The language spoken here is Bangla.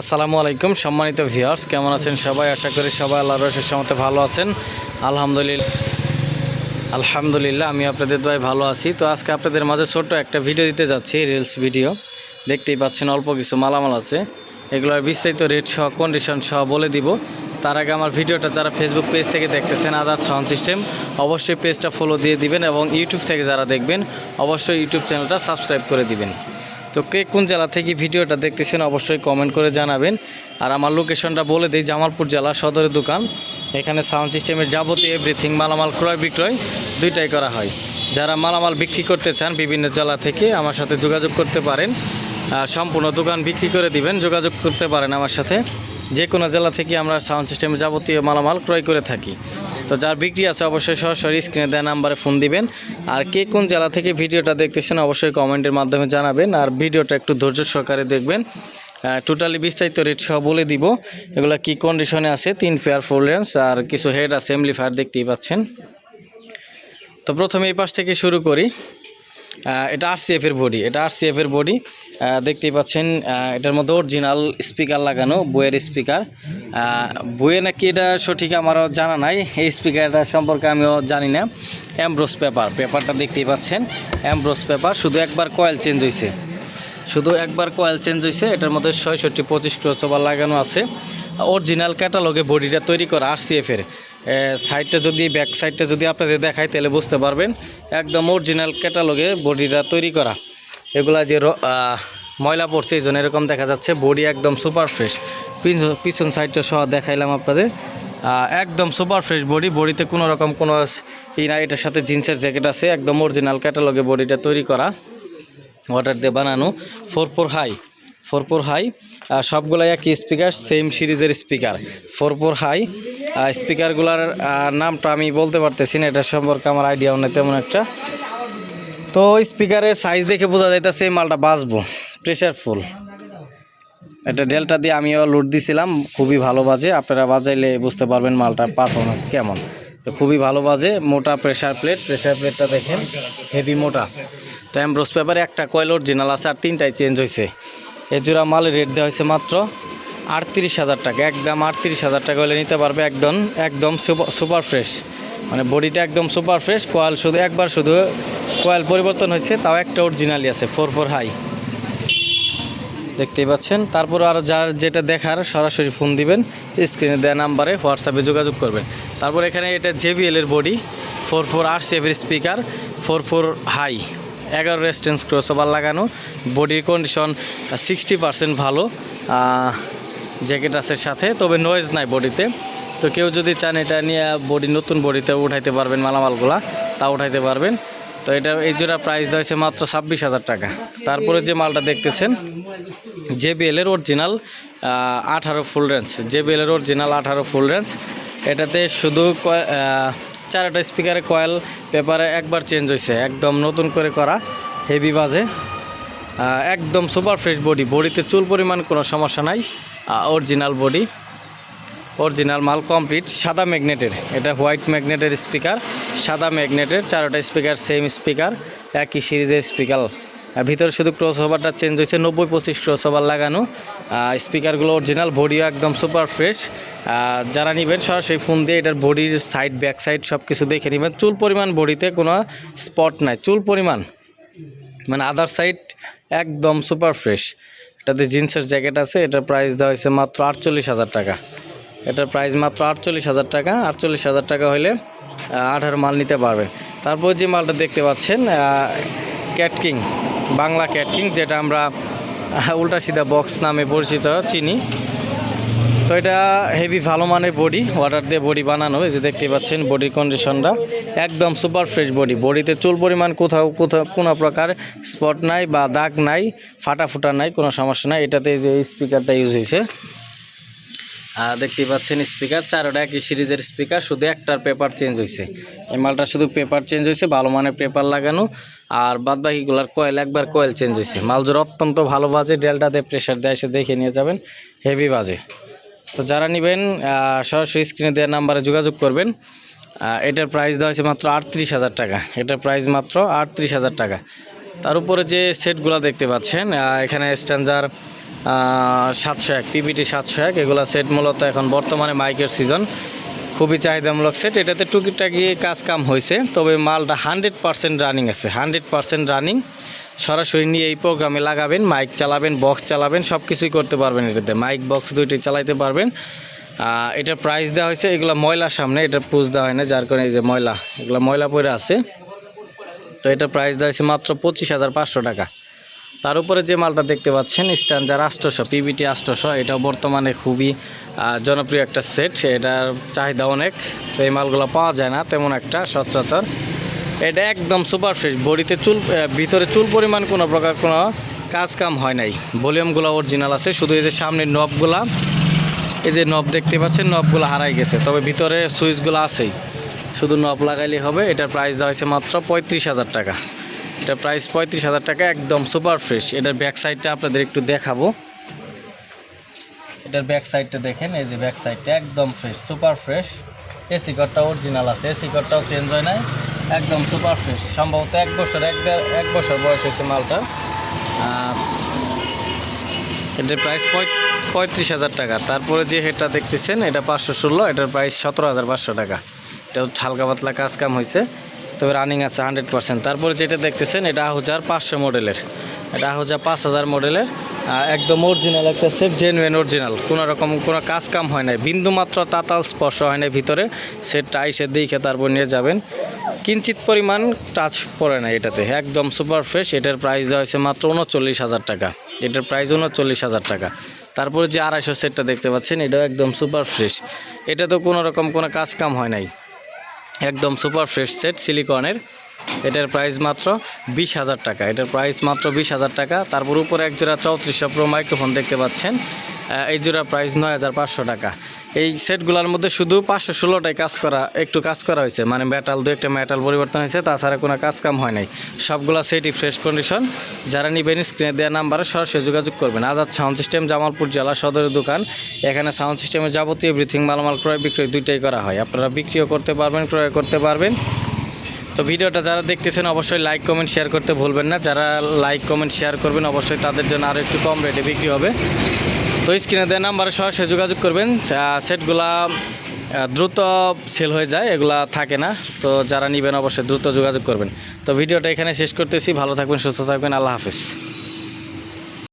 আসসালামু আলাইকুম, সম্মানিত ভিউয়ার্স, কেমন আছেন সবাই? আশা করি সবাই আল্লাহর রসের মতো ভালো আছেন। আলহামদুলিল্লাহ আলহামদুলিল্লাহ, আমি আপনাদের দয় ভালো আছি। তো আজকে আপনাদের মাঝে ছোট্ট একটা ভিডিও দিতে যাচ্ছি রিলস ভিডিও দেখতেই পাচ্ছেন অল্প কিছু মালামাল আছে। এগুলোর বিস্তারিত রেট সহ কন্ডিশন সহ বলে দিব। তার আগে আমার ভিডিওটা যারা ফেসবুক পেজ থেকে দেখতেছেন আজাদ সাউন্ড সিস্টেম অবশ্যই পেজটা ফলো দিয়ে দিবেন এবং ইউটিউব থেকে যারা দেখবেন, অবশ্যই ইউটিউব চ্যানেলটা সাবস্ক্রাইব করে দিবেন। তো কে কোন জেলা থেকে ভিডিওটা দেখতেছেন অবশ্যই কমেন্ট করে জানাবেন। আর আমার লোকেশনটা বলে দিই, জামালপুর জেলা সদরের দোকান। এখানে সাউন্ড সিস্টেমের যাবতীয় এভরিথিং মালামাল ক্রয় বিক্রয় দুইটাই করা হয়। যারা মালামাল বিক্রি করতে চান বিভিন্ন জেলা থেকে আমার সাথে যোগাযোগ করতে পারেন। সম্পূর্ণ দোকান বিক্রি করে দিবেন, যোগাযোগ করতে পারেন আমার সাথে। যে কোনো জেলা থেকে আমরা সাউন্ড সিস্টেমে যাবতীয় মালামাল ক্রয় করে থাকি। তো যার বিক্রি আছে অবশ্যই সরাসরি স্ক্রিনে দেওয়া নাম্বারে ফোন দিবেন। আর কে কোন জেলা থেকে ভিডিওটা দেখতেছেন অবশ্যই কমেন্টের মাধ্যমে জানাবেন। আর ভিডিওটা একটু ধৈর্য সহকারে দেখবেন। টোটালি বিস্তারিত রেট সহ বলে দিব। এগুলো কি কন্ডিশনে আছে? তিন পেয়ার ফুল রেঞ্জ আর কিছু হেড আছে এমলিফায়ার দেখতেই পাচ্ছেন। তো প্রথমে এই পাশ থেকে শুরু করি। এটা আরসিএফ এর বডি এটা এর বডি দেখতেই পাচ্ছেন এটার মধ্যে অরিজিনাল স্পিকার লাগানো, বইয়ের স্পিকার বইয়ে নাকি এটা সঠিক আমারও জানা নাই, এই স্পিকারটা সম্পর্কে আমিও জানি না। অ্যামব্রোস পেপার পেপারটা দেখতেই পাচ্ছেন অ্যামব্রোস পেপার শুধু একবার কয়েল চেঞ্জ হয়েছে শুধু একবার কয়েল চেঞ্জ হয়েছে এটার মধ্যে ছয়ষট্টি পঁচিশ কিলো লাগানো আছে। অরিজিনাল ক্যাটালগে বডিটা তৈরি করা আরসিএফের সাইডটা যদি ব্যাক সাইডটা যদি আপনাদের দেখায় তাহলে বুঝতে পারবেন, একদম অরিজিনাল ক্যাটালগে বডিটা তৈরি করা। এগুলা যে ময়লা পড়ছে, এই জন্য এরকম দেখা যাচ্ছে বডি একদম সুপার ফ্রেশ পিছন সাইডটা সহ দেখাইলাম আপনাদের। একদম সুপার ফ্রেশ বডি বডিতে কোনো রকম কোনো ই না এটার সাথে জিন্সের জ্যাকেট আছে, একদম অরিজিনাল ক্যাটালগে বডিটা তৈরি করা। ওয়াটার দিয়ে বানানো four four high four four high সবগুলাই একই স্পিকার সেম সিরিজের স্পিকার ফোর ফোর হাই স্পিকারগুলোর নামটা আমি বলতে পারতেছি না, এটা সম্পর্কে আমার আইডিয়াও নেই তেমন একটা। তো স্পিকারের সাইজ দেখে বোঝা যাইতেছে এই মালটা বাজবো প্রেশার ফুল এটা ডেলটা দিয়ে আমিও লোড দিছিলাম, খুবই ভালো বাজে। আপনারা বাজাইলে বুঝতে পারবেন মালটার পারফরমেন্স কেমন। তো খুবই ভালো বাজে, মোটা প্রেশার প্লেট প্রেশার প্লেটটা দেখেন হেভি মোটা। তো অ্যামব্রোস পেপারে একটা কয়েল অরিজিনাল আছে আর তিনটাই চেঞ্জ হয়েছে এর জোড়া মালের রেট দেওয়া হয়েছে মাত্র আটত্রিশ হাজার টাকা একদম আটত্রিশ হাজার টাকা হলে নিতে পারবে একদম একদম সুপার ফ্রেশ। মানে বডিটা একদম সুপার ফ্রেশ, কয়েল শুধু, একবার শুধু কয়েল পরিবর্তন হয়েছে, তাও একটা অরিজিনালি আছে, ফোর ফোর হাই। দেখতেই পাচ্ছেন? তারপর আর যার যেটা দেখার, সরাসরি ফোন দিবেন, স্ক্রিনে দেওয়া নাম্বারে হোয়াটসঅ্যাপে যোগাযোগ করবেন। তারপর এখানে এটা জেবিএল এর বডি, ফোর ফোর আর সেভের স্পিকার, ফোর ফোর হাই। এগারো রেস্টেন্স ক্রসওভার লাগানো, বডির কন্ডিশন সিক্সটি পার্সেন্ট ভালো জ্যাকেট আছে সাথে, তবে নয়েজ নাই বডিতে তো কেউ যদি চান এটা নিয়ে বডি নতুন বডিতে উঠাইতে পারবেন মালামালগুলা, তা উঠাইতে পারবেন। তো এটা এই জোড়া প্রাইস হয়েছে মাত্র ছাব্বিশ হাজার টাকা। তারপরে যে মালটা দেখতেছেন জেবিএল এর অরিজিনাল আঠারো ফুল রেঞ্জ জেবিএল এর অরিজিনাল আঠারো ফুল রেঞ্জ এটাতে শুধু চারটা স্পিকারে কয়েল পেপারে একবার চেঞ্জ হয়েছে একদম নতুন করে করা হেভি বাজে। একদম সুপার ফ্রেশ বডি বডিতে চুল পরিমাণ কোনো সমস্যা নাই। অরিজিনাল বডি অরিজিনাল মাল কমপ্লিট সাদা ম্যাগনেটের এটা হোয়াইট ম্যাগনেটের স্পিকার সাদা ম্যাগনেটের চারোটা স্পিকার সেম স্পিকার একই সিরিজের স্পিকার ভিতরে শুধু ক্রস ওভারটা চেঞ্জ হয়েছে, নব্বই পঁচিশ ক্রস ওভার লাগানো স্পিকারগুলো অরিজিনাল বডিও একদম সুপার ফ্রেশ যারা নেবেন সরাসরি ফোন দিয়ে এটার বডির সাইড ব্যাক সাইড সব কিছু দেখে নেবেন। চুল পরিমাণ বডিতে কোনো স্পট নাই, চুল পরিমাণ। মানে আদার সাইড একদম সুপার ফ্রেশ এটাতে জিন্সের জ্যাকেট আছে, এটার প্রাইস দেওয়া হয়েছে মাত্র আটচল্লিশ হাজার টাকা। এটার প্রাইস মাত্র আটচল্লিশ হাজার টাকা, আটচল্লিশ হাজার টাকা হলে আঠারো মাল নিতে পারবেন তারপর যে মালটা দেখতে পাচ্ছেন ক্যাটকিং বাংলা ক্যাটকিং যেটা আমরা উল্টা সিধা বক্স নামে পরিচিত, চিনি। তো এটা হেভি ভালো মানের বডি ওয়াটার দিয়ে বডি বানানো, এই যে দেখতে পাচ্ছেন বডির কন্ডিশনটা একদম সুপার ফ্রেশ বডি বডিতে চুল পরিমাণ কোথাও কোথাও কোনো প্রকার স্পট নাই বা দাগ নাই, ফাটা ফুটা নাই, কোনো সমস্যা নাই। এটাতে যে স্পিকারটা ইউজ হয়েছে। আর দেখতেই পাচ্ছেন স্পিকার চারোটা একই সিরিজের স্পিকার শুধু একটার পেপার চেঞ্জ হয়েছে। এই মালটা শুধু পেপার চেঞ্জ হয়েছে, ভালো মানের পেপার লাগানো, আর বাদ বাকিগুলার কয়েল একবার কয়েল চেঞ্জ হয়েছে। মালজোর অত্যন্ত ভালো বাজে ডেল্টাতে প্রেশার দেয় সে দেখে নিয়ে যাবেন হেভি বাজে। তো যারা নেবেন সরাসরি স্ক্রিনে দেওয়ার নাম্বারে যোগাযোগ করবেন। এটার প্রাইস দেওয়া হয়েছে মাত্র আটত্রিশ হাজার টাকা। এটার প্রাইস মাত্র আটত্রিশ হাজার টাকা। তার উপরে যে সেটগুলো দেখতে পাচ্ছেন এখানে স্ট্যান্ডার সাতশো এক পিপিটি সাতশো এক, এগুলো সেট মূলত এখন বর্তমানে মাইকের সিজন খুবই চাহিদামূলক সেট এটাতে টুকিটাকি কাজ কাম হয়েছে, তবে মালটা হান্ড্রেড পার্সেন্ট রানিং আছে। হান্ড্রেড পার্সেন্ট রানিং সরাসরি নিয়ে এই প্রোগ্রামে লাগাবেন মাইক চালাবেন বক্স চালাবেন সব কিছুই করতে পারবেন এটাতে। মাইক বক্স দুইটি চালাইতে পারবেন। এটার প্রাইস দেওয়া হয়েছে, এগুলো ময়লার সামনে, এটা পুজ দেওয়া হয় না, যার কারণে এই যে ময়লা, এগুলো ময়লা পড়ে আছে। তো এটা প্রাইস দেওয়া হয়েছে মাত্র পঁচিশ হাজার পাঁচশো টাকা। তার উপরে যে মালটা দেখতে পাচ্ছেন স্ট্যান্ডার আষ্টশো পিবিটি আষ্টশো এটা বর্তমানে খুবই জনপ্রিয় একটা সেট এটার চাহিদা অনেক। তো এই মালগুলো পাওয়া যায় না, তেমন একটা সচরাচর। এটা একদম সুপার ফ্রেশ বডিতে চুল ভিতরে চুল পরিমাণ কোনো প্রকার কোনো কাজ কাম হয় নাই। ভলিউমগুলো অরিজিনাল আছে, শুধু এই যে সামনের নবগুলা, এই যে নব দেখতে পাচ্ছেন, নবগুলো হারাই গেছে। তবে ভিতরে সুইচগুলো আছেই। শুধু নব লাগাইলেই হবে, এটার প্রাইস দেওয়া হয়েছে মাত্র পঁয়ত্রিশ হাজার টাকা। এটার প্রাইস পঁয়ত্রিশ হাজার টাকা, একদম সুপার ফ্রেশ এটার ব্যাক সাইডটা আপনাদের একটু দেখাবো। এটার ব্যাক সাইডটা দেখেন, এই যে ব্যাক সাইডটা একদম ফ্রেশ সুপার ফ্রেশ এসি কার্ডটা অরিজিনাল আছে এসি কার্ডটাও চেঞ্জ হয় নাই। একদম সুপার ফ্রেশ সম্ভবত এক বছর, এক এক বছর বয়স হয়েছে মালটা। এটার প্রাইস পঁয়ত্রিশ হাজার টাকা। তারপরে যে হেডটা দেখতেছেন, এটা পাঁচশো ষোলো, এটার প্রাইস সতেরো হাজার পাঁচশো টাকা। এটাও হালকা পাতলা কাজ কাম হয়েছে। তবে রানিং আছে হান্ড্রেড পার্সেন্ট তারপরে যেটা দেখতেছেন, এটা হাজার পাঁচশো মডেলের এটা হাজার পাঁচ হাজার মডেলের একদম অরিজিনাল একটা সেট জেনুইন অরিজিনাল কোনো রকম কোনো কাজ কাম হয় নাই। বিন্দু মাত্র তাতাল স্পর্শ হয় নাই ভিতরে। সেটটা আইসে দেখে তারপর নিয়ে যাবেন। কিঞ্চিত পরিমাণ টাচ পড়ে না এটাতে। একদম সুপার ফ্রেশ এটার প্রাইস দেওয়া হয়েছে মাত্র উনচল্লিশ হাজার টাকা। এটার প্রাইস উনচল্লিশ হাজার টাকা। তারপরে যে আড়াইশো সেটটা দেখতে পাচ্ছেন, এটাও একদম সুপার ফ্রেশ এটা তো কোনো রকম কোনো কাজ কাম হয় নাই। একদম সুপার ফ্রেশ সেট সিলিকনের। এটার প্রাইস মাত্র বিশ হাজার টাকা। এটার প্রাইস মাত্র বিশ হাজার টাকা। তারপর উপরে এক জোড়া চৌত্রিশশো প্রো মাইক্রোফোন দেখতে পাচ্ছেন। এই জোড়া প্রাইস নয় হাজার পাঁচশো টাকা। এই সেটগুলোর মধ্যে শুধু পাঁচশো ষোলোটাই কাজ করা, একটু কাজ করা হয়েছে। মানে মেটাল দু একটা মেটাল পরিবর্তন হয়েছে, তাছাড়া কোনো কাজ কাম হয় নাই। সবগুলো সেটই ফ্রেশ কন্ডিশন যারা নিবেন স্ক্রিনে দেওয়া নাম্বারে সরাসরি যোগাযোগ করবেন। আজাদ সাউন্ড সিস্টেম জামালপুর জেলা সদরের দোকান। এখানে সাউন্ড সিস্টেমের যাবতীয় এভরিথিং মালামাল ক্রয় বিক্রয় দুইটাই করা হয়। আপনারা বিক্রিও করতে পারবেন, ক্রয় করতে পারবেন। তো ভিডিওটা যারা দেখতেছেন, অবশ্যই লাইক কমেন্ট শেয়ার করতে ভুলবেন না। যারা লাইক কমেন্ট শেয়ার করবেন, অবশ্যই তাদের জন্য আরও একটু কম রেটে বিক্রি হবে। তো স্ক্রিনে দেওয়া নাম্বারে সরাসরি যোগাযোগ করবেন। সেটগুলা দ্রুত সেল হয়ে যায়, এগুলা থাকে না। তো যারা নেবেন অবশ্যই দ্রুত যোগাযোগ করবেন। তো ভিডিওটা এখানে শেষ করতেছি। ভালো থাকবেন, সুস্থ থাকবেন। আল্লাহ হাফিজ।